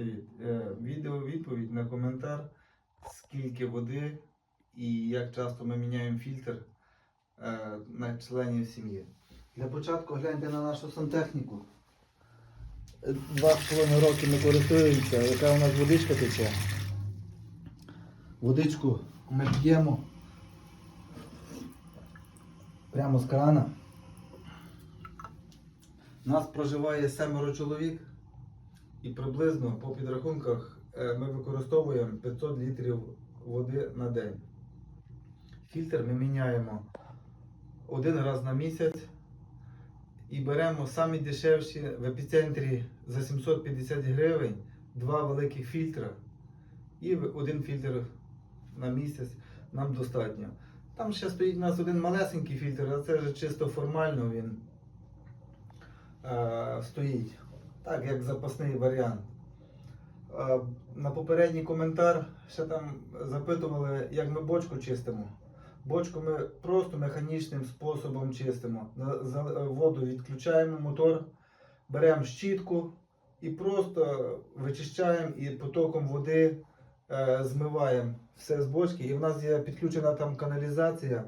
Привіт. Е, Відео відповідь на коментар, скільки води і як часто ми міняємо фільтр е, на членів сім'ї. Для початку гляньте на нашу сантехніку. Е, Два з половиною роки ми користуємося, яка у нас водичка тече. Водичку ми п'ємо прямо з крана. Нас проживає семеро чоловік. І приблизно по підрахунках е, ми використовуємо 500 літрів води на день. Фільтр ми міняємо один раз на місяць і беремо самі дешевші в епіцентрі за 750 гривень два великих фільтра і один фільтр на місяць нам достатньо. Там ще стоїть у нас один малесенький фільтр, а це вже чисто формально він е, стоїть. Так, як запасний варіант. На попередній коментар ще там запитували, як ми бочку чистимо. Бочку ми просто механічним способом чистимо. Воду відключаємо мотор, беремо щітку і просто вичищаємо і потоком води е, змиваємо все з бочки. І в нас є підключена там каналізація,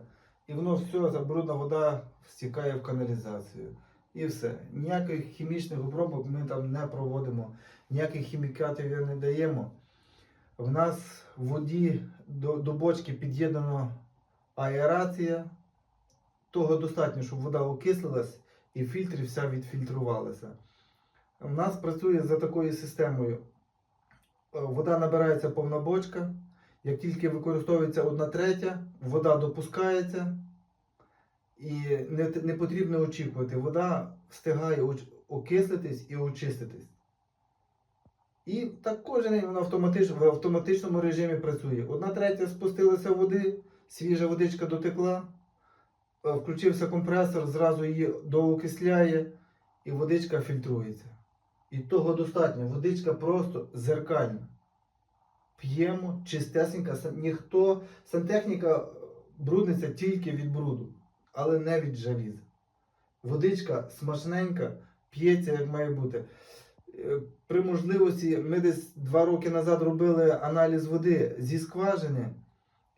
і воно все, забрудна вода стікає в каналізацію. І все. Ніяких хімічних обробок ми там не проводимо, ніяких хімікатів не даємо. В нас в воді до, до бочки під'єднано аерація. Того достатньо, щоб вода окислилась і в фільтрі вся відфільтрувалася. У нас працює за такою системою. Е, Вода набирається повна бочка. Як тільки використовується одна третя, вода допускається. І не, не потрібно очікувати. Вода встигає окислитись і очиститись. І так кожен день вона автоматич, в автоматичному режимі працює. Одна третя спустилася води, свіжа водичка дотекла, е, включився компресор, зразу її доокисляє, і водичка фільтрується. І того достатньо. Водичка просто зеркальна. П'ємо, чистесенька. Ніхто, сантехніка брудниться тільки від бруду але не від жаліза. Водичка смачненька, п'ється, як має бути. Е, При можливості ми десь два роки назад робили аналіз води зі скважини,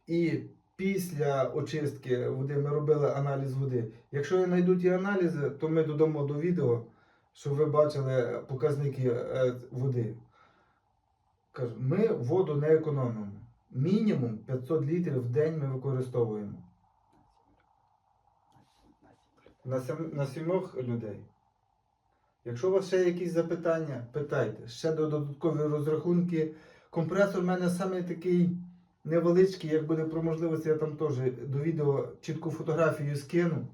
і після очистки води ми робили аналіз води. Якщо я знайду ті аналізи, то ми додамо до відео, щоб ви бачили показники е, води. Кажу, ми воду не економимо. Мінімум 500 літрів в день ми використовуємо. На, сім, на сімох людей. Якщо у вас ще якісь запитання, питайте. Ще до додаткові розрахунки. Компресор в мене саме такий невеличкий, як буде про можливості, я там теж до відео чітку фотографію скину.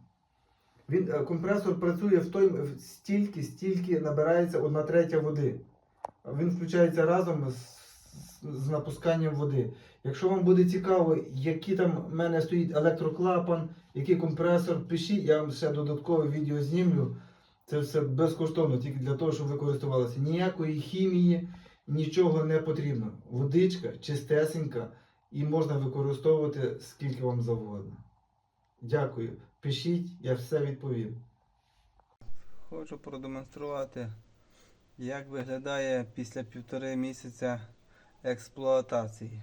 Він, е, компресор працює в той стільки, стільки набирається одна третя води. Він включається разом з, з напусканням води. Якщо вам буде цікаво, які там в мене стоїть електроклапан, який компресор, пишіть, я вам ще додаткове відео знімлю. Це все безкоштовно, тільки для того, щоб ви користувалися. Ніякої хімії, нічого не потрібно. Водичка чистесенька і можна використовувати скільки вам завгодно. Дякую. Пишіть, я все відповім. Хочу продемонструвати, як виглядає після півтори місяця експлуатації.